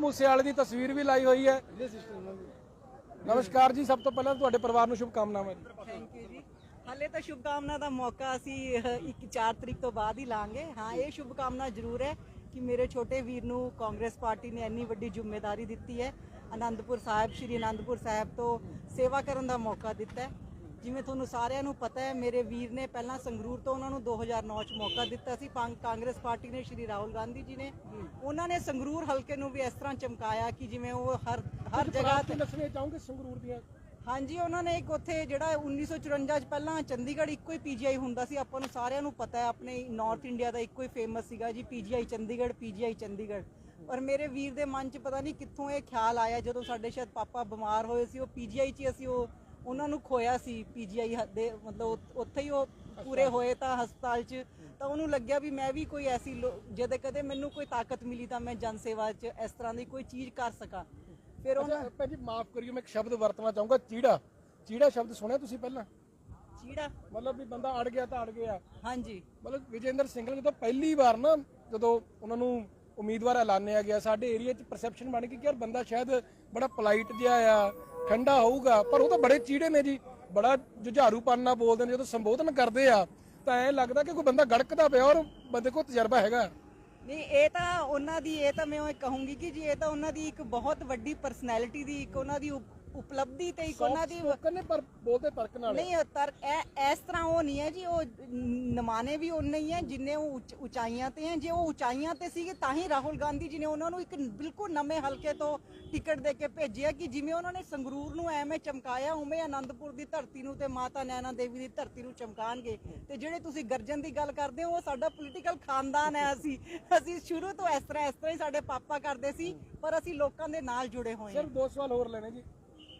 ਮੂਸੇਵਾਲੇ ਦੀ ਤਸਵੀਰ ਵੀ ਲਾਈ ਹੋਈ ਹੈ। ਨਮਸਕਾਰ ਜੀ ਸਭ ਤੋਂ ਪਹਿਲਾਂ ਤੁਹਾਡੇ ਪਰਿਵਾਰ ਨੂੰ ਸ਼ੁਭ ਕਾਮਨਾਵਾਂ ਜੀ। ਥੈਂਕ ਯੂ ਜੀ। ਹਾਲੇ ਤਾਂ ਸ਼ੁਭਕਾਮਨਾ ਦਾ ਮੌਕਾ ਅਸੀਂ ਅਹ, ਇੱਕ 4 ਤਰੀਕ ਤੋਂ ਬਾਅਦ ਹੀ ਲਾਂਗੇ। ਹਾਂ ਇਹ ਸ਼ੁਭਕਾਮਨਾ ਜ਼ਰੂਰ ਹੈ ਕਿ ਮੇਰੇ ਛੋਟੇ ਵੀਰ ਨੂੰ ਕਾਂਗਰਸ ਪਾਰਟੀ ਨੇ ਇੰਨੀ ਵੱਡੀ ਜ਼ਿੰਮੇਵਾਰੀ ਦਿੱਤੀ ਹੈ। ਅਨੰਦਪੁਰ ਸਾਹਿਬ ਸ਼੍ਰੀ ਅਨੰਦਪੁਰ ਸਾਹਿਬ ਤੋਂ ਸੇਵਾ ਕਰਨ ਦਾ ਮੌਕਾ ਦਿੱਤਾ ਹੈ। ਜਿਵੇਂ ਤੁਹਾਨੂੰ ਸਾਰਿਆਂ ਨੂੰ ਪਤਾ ਹੈ ਮੇਰੇ ਵੀਰ ਨੇ ਪਹਿਲਾਂ ਸੰਗਰੂਰ ਤੋਂ ਉਹਨਾਂ ਨੂੰ 2009 ਚ ਮੌਕਾ ਦਿੱਤਾ ਸੀ ਕਾਂਗਰਸ ਪਾਰਟੀ ਨੇ ਸ਼੍ਰੀ ਰਾਹੁਲ ਗਾਂਧੀ ਜੀ ਨੇ। ਉਹਨਾਂ ਨੇ ਸੰਗਰੂਰ ਹਲਕੇ ਨੂੰ ਵੀ ਇਸ ਤਰ੍ਹਾਂ ਚਮਕਾਇਆ ਕਿ ਜਿਵੇਂ ਉਹ ਹਰ ਹਰ ਜਗ੍ਹਾ ਤੇ ਦੱਸਣੇ ਚਾਹੋਗੇ ਸੰਗਰੂਰ ਦੀਆਂ? ਹਾਂਜੀ ਉਹਨਾਂ ਨੇ ਇੱਕ ਉੱਥੇ ਜਿਹੜਾ 1954 ਚ ਪਹਿਲਾਂ ਚੰਡੀਗੜ੍ਹ ਇੱਕੋ ਹੀ ਪੀਜੀਆਈ ਹੁੰਦਾ ਸੀ ਆਪਾਂ ਨੂੰ ਸਾਰਿਆਂ ਨੂੰ ਪਤਾ ਹੈ ਆਪਣੇ ਨਾਰਥ ਇੰਡੀਆ ਦਾ ਇੱਕੋ ਹੀ ਫੇਮਸ ਸੀਗਾ ਜੀ ਪੀਜੀਆਈ ਚੰਡੀਗੜ੍ਹ ਪੀਜੀਆਈ ਚੰਡੀਗੜ੍ਹ। ਪਰ ਮੇਰੇ ਵੀਰ ਦੇ ਮਨ 'ਚ ਪਤਾ ਨਹੀਂ ਕਿੱਥੋਂ ਇਹ ਖਿਆਲ ਆਇਆ ਜਦੋਂ ਸਾਡੇ ਸ਼ਾਇਦ ਪਾਪਾ ਬਿਮਾਰ ਹੋਏ ਸੀ ਉਹ ਪੀਜੀਆਈ 'ਚ ਅਸੀਂ ਉਹ ਉਹਨਾਂ ਨੂੰ ਖੋਇਆ ਸੀ ਪੀਜੀਆਈ ਦੇ ਮਤਲਬ ਉੱਥ- ਹੀ ਉਹ ਪੂਰੇ ਹੋਏ ਤਾਂ ਹਸਪਤਾਲ 'ਚ ਤਾਂ ਉਹਨੂੰ ਲੱਗਿਆ ਵੀ ਮੈਂ ਵੀ ਕੋਈ ਐਸੀ ਜਦੇ ਕਦੇ ਮੈਨੂੰ ਕੋਈ ਤਾਕਤ ਮਿਲੀ ਤਾਂ ਮੈਂ ਜਨ ਸੇਵਾ 'ਚ ਇਸ ਤਰ੍ਹਾਂ ਦੀ ਕੋਈ ਚੀਜ਼ ਕਰ ਸਕਾਂ। ਫਿਰ ਉਹਨਾਂ ਅੱਛਾ ਭੈਣ ਜੀ ਮਾਫ ਕਰਿਓ ਮੈਂ ਇੱਕ ਸ਼ਬਦ ਵਰਤਣਾ ਚਾਹੂੰਗਾ ਚੀੜਾ। ਚੀੜਾ ਸ਼ਬਦ ਸੁਣਿਆ ਤੁਸੀਂ ਪਹਿਲਾਂ? ਚੀੜਾ? ਮਤਲਬ ਵੀ ਬੰਦਾ ਅੜ ਗਿਆ ਤਾਂ ਅੜ ਗਿਆ। ਹਾਂਜੀ। ਮਤਲਬ ਵਿਜੇਂਦਰ ਸਿੰਘਲ ਜਦੋਂ ਪਹਿਲੀ ਵਾਰ ਨਾ ਜਦੋਂ ਉਹਨਾਂ ਨੂੰ ਉਮੀਦਵਾਰ ਐਲਾਨਿਆ ਗਿਆ ਸਾਡੇ ਏਰੀਆ 'ਚ ਪਰਸੈਪਸ਼ਨ ਬਣ ਗਈ ਕਿ ਯਾਰ ਬੰਦਾ ਸ਼ਾਇਦ ਬੜਾ ਪੋਲਾਈਟ ਜਿਹਾ ਆ ਠੰਡਾ ਹੋਊਗਾ। ਪਰ ਉਹ ਤਾਂ ਬੜੇ ਚੀੜੇ ਨੇ ਜੀ। ਬੜਾ ਜੁਝਾਰੂਪਨ ਨਾਲ ਬੋਲਦੇ ਨੇ, ਜਦੋਂ ਸੰਬੋਧਨ ਕਰਦੇ ਆ, ਤਾਂ ਐ ਲੱਗਦਾ ਕਿ ਕੋਈ ਬੰਦਾ ਗੜਕਦਾ ਪਿਆ ਔਰ ਬੰਦੇ ਕੋਲ ਤਜਰਬਾ ਹੈਗਾ। ਨਹੀਂ, ਇਹ ਤਾਂ ਉਹਨਾਂ ਦੀ, ਇਹ ਤਾਂ ਮੈਂ ਉਹ ਕਹੂੰਗੀ ਕਿ ਜੀ, ਇਹ ਤਾਂ ਉਹਨਾਂ ਦੀ ਇੱਕ ਬਹੁਤ ਵੱਡੀ ਪਰਸਨੈਲਿਟੀ ਦੀ, ਇੱਕ ਉਹਨਾਂ ਦੀ ਉਪਲਬਧੀ ਤੇ ਇੱਕ ਉਹਨਾਂ ਦੀ ਨੇ ਪਰ ਬੋਲਦੇ ਤਰਕ ਨਾਲ ਨਹੀਂ ਉਹ ਤਰ ਇਹ- ਇਸ ਤਰ੍ਹਾਂ ਉਹ ਨਹੀਂ ਹੈ ਜੀ ਉਹ ਨਮਾਨੇ ਵੀ ਉਨੇ ਹੀ ਹੈ ਜਿੰਨੇ ਉਹ ਉੱਚ- ਉਚਾਈਆਂ ਤੇ ਹੈ। ਜੇ ਉਹ ਉਚਾਈਆਂ ਤੇ ਸੀਗੇ ਤਾਂ ਹੀ ਰਾਹੁਲ ਗਾਂਧੀ ਜੀ ਨੇ ਉਹਨਾਂ ਨੂੰ ਇੱਕ ਬਿਲਕੁਲ ਨਵੇਂ ਹਲਕੇ ਤੋਂ ਟਿਕਟ ਦੇ ਕੇ ਭੇਜਿਆ ਕਿ ਜਿਵੇਂ ਉਹਨਾਂ ਨੇ ਸੰਗਰੂਰ ਨੂੰ ਐਵੇਂ ਚਮਕਾਇਆ ਉਵੇਂ ਆਨੰਦਪੁਰ ਦੀ ਧਰਤੀ ਨੂੰ ਤੇ ਮਾਤਾ ਨੈਣਾ ਦੇਵੀ ਦੀ ਧਰਤੀ ਨੂੰ ਚਮਕਾਣਗੇ। ਤੇ ਜਿਹੜੇ ਤੁਸੀਂ ਗਰਜਨ ਦੀ ਗੱਲ ਕਰਦੇ ਹੋ ਉਹ ਸਾਡਾ ਪੋਲੀਟੀਕਲ ਖਾਨਦਾਨ ਹੈ ਅਸੀਂ। ਅਸੀਂ ਸ਼ੁਰੂ ਤੋਂ ਇਸ ਤਰ੍ਹਾਂ ਇਸ ਤਰ੍ਹਾਂ ਹੀ ਸਾਡੇ ਪਾਪਾ ਕਰਦੇ ਸੀ ਪਰ ਅਸੀਂ ਲੋਕਾਂ ਦੇ ਨਾਲ ਜੁੜੇ ਹੋਏ ਹਾਂ। ਸਿਰਫ ਦੋ ਸਵਾਲ ਹੋਰ ਲੈਣੇ ਜੀ।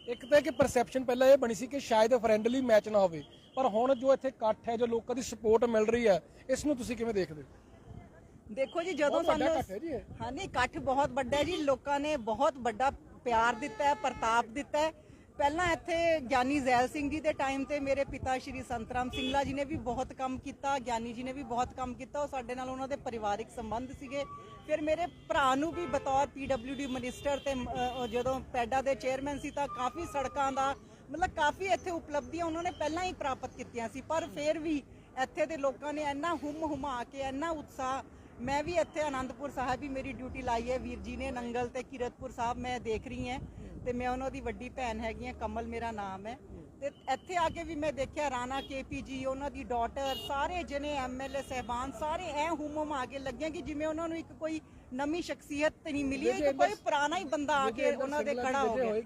ਇੱਕ ਤਾਂ ਕਿ ਪਰਸੈਪਸ਼ਨ ਪਹਿਲਾਂ ਇਹ ਬਣੀ ਸੀ ਕਿ ਸ਼ਾਇਦ ਫਰੈਂਡਲੀ ਮੈਚ ਨਾ ਹੋਵੇ ਪਰ ਹੁਣ ਜੋ ਇੱਥੇ ਇਕੱਠ ਹੈ ਜੋ ਲੋਕਾਂ ਦੀ ਸਪੋਰਟ ਮਿਲ ਰਹੀ ਹੈ ਇਸ ਨੂੰ ਤੁਸੀਂ ਕਿਵੇਂ ਦੇਖਦੇ ਹੋ ਦੇਖੋ ਜੀ ਜਦੋਂ ਸਾਨੂੰ ਇਕੱਠ ਹੈ ਜੀ ਇਹ। ਹਾਂ ਨਹੀਂ ਇਕੱਠ ਬਹੁਤ ਵੱਡਾ ਹੈ ਜੀ ਲੋਕਾਂ ਨੇ ਬਹੁਤ ਵੱਡਾ ਪਿਆਰ ਦਿੱਤਾ ਹੈ ਪ੍ਰਤਾਪ ਦਿੱਤਾ ਹੈ ਪਹਿਲਾਂ ਇੱਥੇ ਗਿਆਨੀ ਜ਼ੈਲ ਸਿੰਘ ਜੀ ਦੇ ਟਾਈਮ ਤੇ ਮੇਰੇ ਪਿਤਾ ਸ਼੍ਰੀ ਸੰਤਰਾਮ ਸਿੰਘਲਾ ਜੀ ਨੇ ਵੀ ਬਹੁਤ ਕੰਮ ਕੀਤਾ ਗਿਆਨੀ ਜੀ ਨੇ ਵੀ ਬਹੁਤ ਕੰਮ ਕੀਤਾ ਉਹ ਸਾਡੇ ਨਾਲ ਉਹਨਾਂ ਦੇ ਪਰਿਵਾਰਿਕ ਸੰਬੰਧ ਸੀਗੇ। ਫਿਰ ਮੇਰੇ ਭਰਾ ਨੂੰ ਵੀ ਬਤੌਰ ਪੀਡਬਲਯੂਡੀ ਮਿਨਿਸਟਰ ਤੇ ਅ, ਅ, ਜਦੋਂ ਪੈਡਾ ਦੇ ਚੇਅਰਮੈਨ ਸੀ ਤਾਂ ਕਾਫੀ ਸੜਕਾਂ ਦਾ ਮਤਲਬ ਕਾਫੀ ਇੱਥੇ ਉਪਲਬਧੀਆਂ ਉਹਨਾਂ ਨੇ ਪਹਿਲਾਂ ਹੀ ਪ੍ਰਾਪਤ ਕੀਤੀਆਂ ਸੀ ਪਰ ਫਿਰ ਵੀ ਇੱਥੇ ਦੇ ਲੋਕਾਂ ਨੇ ਇੰਨਾ ਹੁਮ ਹੁਮਾ ਕੇ ਇੰਨਾ ਉਤਸ਼ਾਹ ਮੈਂ ਵੀ ਇੱਥੇ ਆਨੰਦਪੁਰ ਸਾਹਿਬ ਹੀ ਮੇਰੀ ਡਿਊਟੀ ਲਾਈ ਹੈ। ਵੀਰ ਜੀ ਨੇ ਨੰਗਲ ਤੇ ਕਿਰਤਪੁਰ ਸਾਹਿਬ ਮੈਂ ਦੇਖ ਰਹੀ ਹਾਂ। ਤੇ ਮੈਂ ਉਹਨਾਂ ਦੀ ਵੱਡੀ ਭੈਣ ਹੈਗੀ ਹਾਂ ਕਮਲ ਮੇਰਾ ਨਾਮ ਹੈ। ਤੇ ਇੱਥੇ ਆ ਕੇ ਵੀ ਮੈਂ ਦੇਖਿਆ ਰਾਣਾ ਕੇਪੀ ਜੀ ਉਹਨਾਂ ਦੀ ਡਾਟਰ ਸਾਰੇ ਜਨੇ ਐਮਐਲਏ ਸਹਿਬਾਨ ਸਾਰੇ ਐ ਹੁਮ ਹੁਮਾ ਕੇ ਲੱਗੇ ਕਿ ਜਿਵੇਂ ਉਹਨਾਂ ਨੂੰ ਇੱਕ ਕੋਈ ਨਵੀਂ ਸ਼ਖਸੀਅਤ ਨਹੀਂ ਮਿਲੀ ਹੈ, ਕੋਈ ਪੁਰਾਣਾ ਹੀ ਬੰਦਾ ਆ ਕੇ ਉਹਨਾਂ ਦੇ ਖੜਾ ਹੋ ਗਿਆ।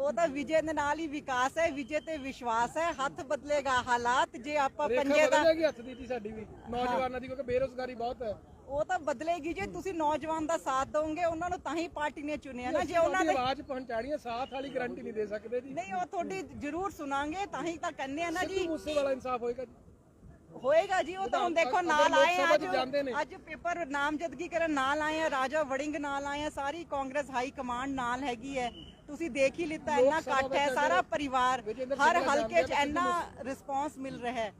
ਉਹ ਤਾਂ ਵਿਜੇ ਦੇ ਨਾਲ ਹੀ ਵਿਕਾਸ ਹੈ ਵਿਜੇ ਤੇ ਵਿਸ਼ਵਾਸ ਹੈ ਹੱਥ ਬਦਲੇਗਾ ਹਾਲਾਤ ਜੇ ਆਪਾਂ ਪੰਜੇ ਦਾ ਹੱਥ ਦੀ ਸਾਡੀ ਵੀ ਨੌਜਵਾਨਾਂ ਦੀ ਕਿਉਂਕਿ ਬੇਰੋਜ਼ਗਾਰੀ ਬਹੁਤ ਹੈ। ਉਹ ਤਾਂ ਬਦਲੇਗੀ ਜੇ ਤੁਸੀਂ ਨੌਜਵਾਨ ਦਾ ਸਾਥ ਦੋਗੇ ਉਹਨਾਂ ਨੂੰ ਤਾਂ ਹੀ ਪਾਰਟੀ ਨੇ ਚੁਣਿਆ ਨਾ ਜੇ ਉਹਨਾਂ ਨੇ ਆਵਾਜ਼ ਪਹੁੰਚਾਣੀ ਹੈ ਸਾਥ ਵਾਲੀ ਗਾਰੰਟੀ ਨਹੀਂ ਦੇ ਸਕਦੇ ਜੀ। ਨਹੀਂ ਉਹ ਤੁਹਾਡੀ ਜ਼ਰੂਰ ਸੁਣਾਂਗੇ ਤਾਂ ਹੀ ਤਾਂ ਕੰਨੇ ਆ ਨਾ ਸਿੱਧੂ ਜੀ। ਮੂਸੇ ਵਾਲਾ ਇਨਸਾਫ ਹੋਏਗਾ ਜੀ। ਹੋਏਗਾ ਜੀ ਉਹ ਤਾਂ ਹੁਣ ਦੇਖੋ ਨਾਲ ਆਏ ਆ ਅੱਜ ਪੇਪਰ ਨਾਮਜ਼ਦਗੀ ਕਰਨ ਨਾਲ ਆਏ ਆ ਰਾਜਾ ਵੜਿੰਗ ਨਾਲ ਆਏ ਆ ਸਾਰੀ ਕਾਂਗਰਸ ਹਾਈ ਕਮਾਂਡ ਨਾਲ ਹੈਗੀ ਹੈ। ਤੁਸੀਂ ਦੇਖ ਹੀ ਲਿੱਤਾ ਇੰਨਾ ਇਕੱਠ ਹੈ ਸਾਰਾ ਪਰਿਵਾਰ ਹਰ ਹਲਕੇ 'ਚ ਇੰਨਾ ਰਿਸਪਾਂਸ ਮਿਲ ਰਿਹਾ ਹੈ।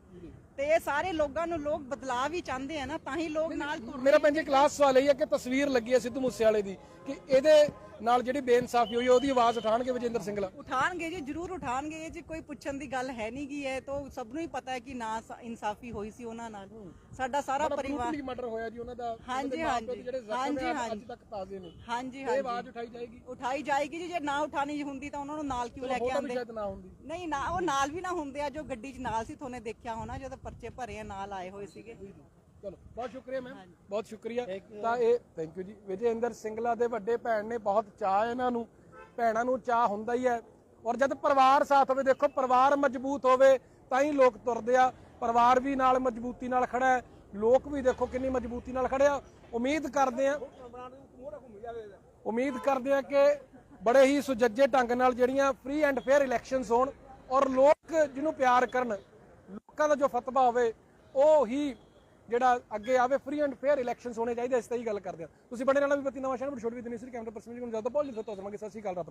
ਤੇ ਇਹ ਸਾਰੇ ਲੋਕਾਂ ਨੂੰ ਲੋਕ ਬਦਲਾਅ ਵੀ ਚਾਹੁੰਦੇ ਆ ਨਾ ਤਾਂ ਹੀ ਲੋਕ ਨਾਲ ਤੁਰ ਮੇਰਾ ਪੰਜੇ ਕਲਾਸ ਸਵਾਲ ਇਹ ਹੈ ਕਿ ਤਸਵੀਰ ਲੱਗੀ ਹੈ ਸਿੱਧੂ ਮੂਸੇ ਵਾਲੇ ਦੀ ਕਿ ਇਹਦੇ ਨਾਲ ਜਿਹੜੀ ਬੇਇਨਸਾਫੀ ਹੋਈ ਉਹਦੀ ਆਵਾਜ਼ ਉਠਾਣਗੇ ਵਿਜੇਂਦਰ ਸਿੰਘਲਾ ਉਠਾਣਗੇ ਜੀ ਜ਼ਰੂਰ ਉਠਾਣਗੇ ਇਹ ਜੀ ਕੋਈ ਪੁੱਛਣ ਦੀ ਗੱਲ ਹੈ ਨਹੀਂ ਗੀ ਹੈ ਤਾਂ ਸਭ ਨੂੰ ਹੀ ਪਤਾ ਹੈ ਕਿ ਨਾ ਇਨਸਾਫੀ ਹੋਈ ਸੀ ਉਹਨਾਂ ਨਾਲ। ਸਾਡਾ ਸਾਰਾ ਪਰਿਵਾਰ ਬਰੂਟਲੀ ਮਰਡਰ ਹੋਇਆ ਜੀ ਉਹਨਾਂ ਦਾ। ਹਾਂਜੀ, ਹਾਂਜੀ। ਹਾਂਜੀ, ਹਾਂਜੀ। ਤੱਕ ਤਾਜ਼ੇ ਨੇ। ਹਾਂਜੀ ਇਹ ਹਾਂਜੀ। ਆਵਾਜ਼ ਉਠਾਈ ਜਾਏਗੀ। ਉਠਾਈ ਜਾਏਗੀ ਜੀ ਜੇ ਨਾ ਉਠਾਣੀ ਹੁੰਦੀ ਤਾਂ ਉਹਨਾਂ ਨੂੰ ਨਾਲ ਕਿਉਂ ਲੈ ਕੇ ਹੁੰਦੀ। ਨਹੀਂ ਨਾ ਉਹ ਨਾਲ ਵੀ ਨਾ ਹੁੰਦੇ ਆ ਜੋ ਗੱਡੀ 'ਚ ਨਾਲ ਸੀ ਤੁਹਾਨੂੰ ਦੇਖਿਆ ਹੋਣਾ ਜਦੋਂ ਪਰਚੇ ਭਰੇ ਨਾਲ ਆਏ ਹੋਏ ਸੀਗੇ। ਚਲੋ ਬਹੁਤ ਸ਼ੁਕਰੀਆ ਮੈਮ ਬਹੁਤ ਸ਼ੁਕਰੀਆ। ਤਾਂ ਇਹ ਥੈਂਕ ਯੂ ਜੀ। ਵਿਜੇਂਦਰ ਸਿੰਘਲਾ ਦੇ ਵੱਡੇ ਭੈਣ ਨੇ ਬਹੁਤ ਚਾਹ ਇਹਨਾਂ ਨੂੰ। ਭੈਣਾਂ ਨੂੰ ਚਾਹ ਹੁੰਦਾ ਹੀ ਹੈ। ਔਰ ਜਦ ਪਰਿਵਾਰ ਸਾਥ ਹੋਵੇ ਦੇਖੋ ਪਰਿਵਾਰ ਮਜ਼ਬੂਤ ਹੋਵੇ ਤਾਂ ਹੀ ਲੋਕ ਤੁਰਦੇ ਆ। ਪਰਿਵਾਰ ਵੀ ਨਾਲ ਮਜ਼ਬੂਤੀ ਨਾਲ ਖੜਾ ਹੈ। ਲੋਕ ਵੀ ਦੇਖੋ ਕਿੰਨੀ ਮਜ਼ਬੂਤੀ ਨਾਲ ਖੜੇ ਆ। ਉਮੀਦ ਕਰਦੇ ਆ ਉਮੀਦ ਕਰਦੇ ਆ ਕਿ ਬੜੇ ਹੀ ਸੁਜੱਜੇ ਢੰਗ ਨਾਲ ਜਿਹੜੀਆਂ ਫ੍ਰੀ ਐਂਡ ਫੇਅਰ ਇਲੈਕਸ਼ਨਸ ਹੋਣ ਔਰ ਲੋਕ ਜਿਹਨੂੰ ਪਿਆਰ ਕਰਨ ਲੋਕਾਂ ਦਾ ਜੋ ਫਤਵਾ ਹੋਵੇ ਉਹ ਹੀ ਜਿਹੜਾ ਅੱਗੇ ਆਵੇ ਫ੍ਰੀ ਐਂਡ ਫੇਅਰ ਇਲੈਕਸ਼ਨਸ ਹੋਣੇ ਚਾਹੀਦੇ ਇਸ ਤੇ ਹੀ ਗੱਲ ਕਰਦੇ ਆ। ਤੁਸੀਂ ਬੜੇ ਨਾਲ ਵੀ ਪਤੀ ਨਵਾਂ ਸ਼ਹਿਰ, ਬੜੀ ਛੋਟੀ ਵੀ ਦਿਨੀ ਸੀ, ਕੈਮਰਾ ਪਰਸਨ ਜੀ ਨੂੰ ਜ਼ਿਆਦਾ ਬਹੁਤ ਲਿਖੋ ਤੋਂ ਸਮਾਂਗੇ ਸਤਿ ਸ਼੍ਰੀ ਅਕਾਲ, ਰੱਬ